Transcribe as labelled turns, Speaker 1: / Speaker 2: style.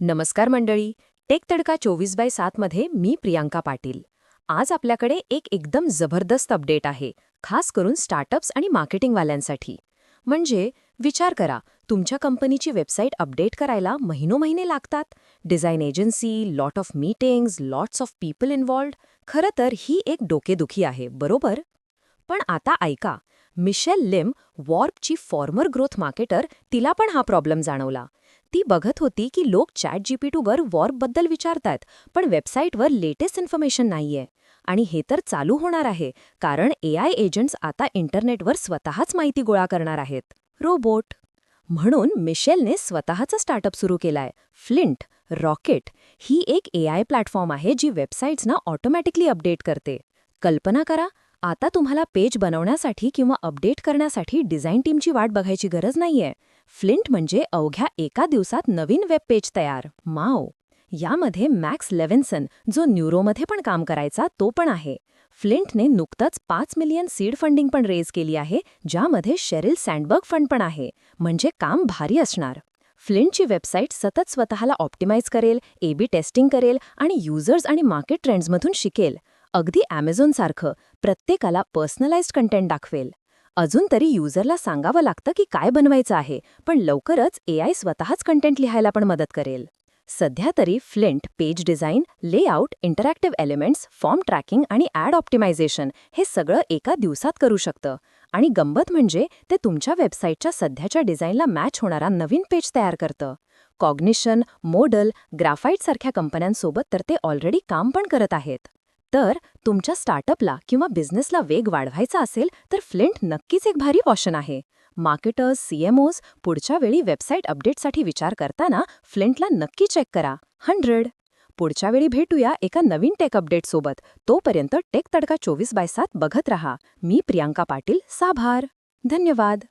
Speaker 1: नमस्कार मंडळी. टेक तडका चोवीस बाय सातमध्ये मी प्रियांका पाटील. आज आपल्याकडे एक एकदम जबरदस्त अपडेट आहे खास करून स्टार्टअप्स आणि मार्केटिंगवाल्यांसाठी. म्हणजे विचार करा तुमच्या कंपनीची वेबसाईट अपडेट करायला महिनो महिने लागतात? Design agency lot of meetings lots of people involved खरं तर ही एक डोकेदुखी आहे बरोबर? पण आता ऐका मिशेल लिम वॉर्पची फॉर्मर ग्रोथ मार्केटर तिला पण हा प्रॉब्लेम जाणवला. ती बघत होती की लोक चॅट जीपीटूवर वॉर्पबद्दल विचारतायत पण वेबसाईटवर लेटेस्ट इन्फॉर्मेशन नाहीये. आणि हे तर चालू होणार आहे कारण एआय एजंट्स आता इंटरनेटवर स्वतःच माहिती गोळा करणार आहेत. रोबोट. म्हणून मिशेलने स्वतःचा स्टार्टअप सुरू केलाय फ्लिंट रॉकेट. ही एक एआय प्लॅटफॉर्म आहे जी वेबसाईट्सना ऑटोमॅटिकली अपडेट करते. कल्पना करा आता तुम्हाला पेज बनवण्यासाठी किंवा अपडेट करण्यासाठी डिझाईन टीमची वाट बघायची गरज नाहीये. फ्लिंट म्हणजे अवघ्या एका दिवसात नवीन वेब पेज तयार. माओ. यामध्ये मॅक्स लेव्हन्सन जो न्यूरोमध्ये पण काम करायचा तो पण आहे. फ्लिंटने नुकतंच पाच मिलियन सीड फंडिंग पण रेज केली आहे ज्यामध्ये शेरिल सँडबर्ग फंड पण आहे म्हणजे काम भारी असणार. फ्लिंटची वेबसाईट सतत स्वतःला ऑप्टिमाइज करेल ए बी टेस्टिंग करेल आणि युजर्स आणि मार्केट ट्रेंड्समधून शिकेल. अगदी ॲमेझॉनसारखं प्रत्येकाला पर्सनलाइज्ड कंटेंट दाखवेल. अजून तरी युजरला सांगावं लागतं की काय बनवायचं आहे पण लवकरच एआय स्वतःच कंटेंट लिहायला पण मदत करेल. सध्या तरी Flint page design layout interactive elements form tracking आणि ॲड ऑप्टिमायझेशन हे सगळं एका दिवसात करू शकतं. आणि गंमत म्हणजे ते तुमच्या वेबसाईटच्या सध्याच्या डिझाईनला मॅच होणारा नवीन पेज तयार करतं. कॉग्निशन मोडल ग्राफाईटसारख्या कंपन्यांसोबत तर ते ऑलरेडी काम पण करत आहेत. तर तुमच्या स्टार्टअपला किंवा बिझनेसला वेग वाढवायचा असेल तर फ्लिंट नक्कीच एक भारी ऑप्शन आहे. मार्केटर्स सीएमओज पुढच्या वेळी वेबसाईट अपडेटसाठी विचार करताना फ्लिंटला नक्की चेक करा. हंड्रेड. पुढच्या वेळी भेटूया एका नवीन टेक अपडेटसोबत तोपर्यंत टेक तडका चोवीस बाय सात बघत रहा. मी प्रियांका पाटील साभार. धन्यवाद.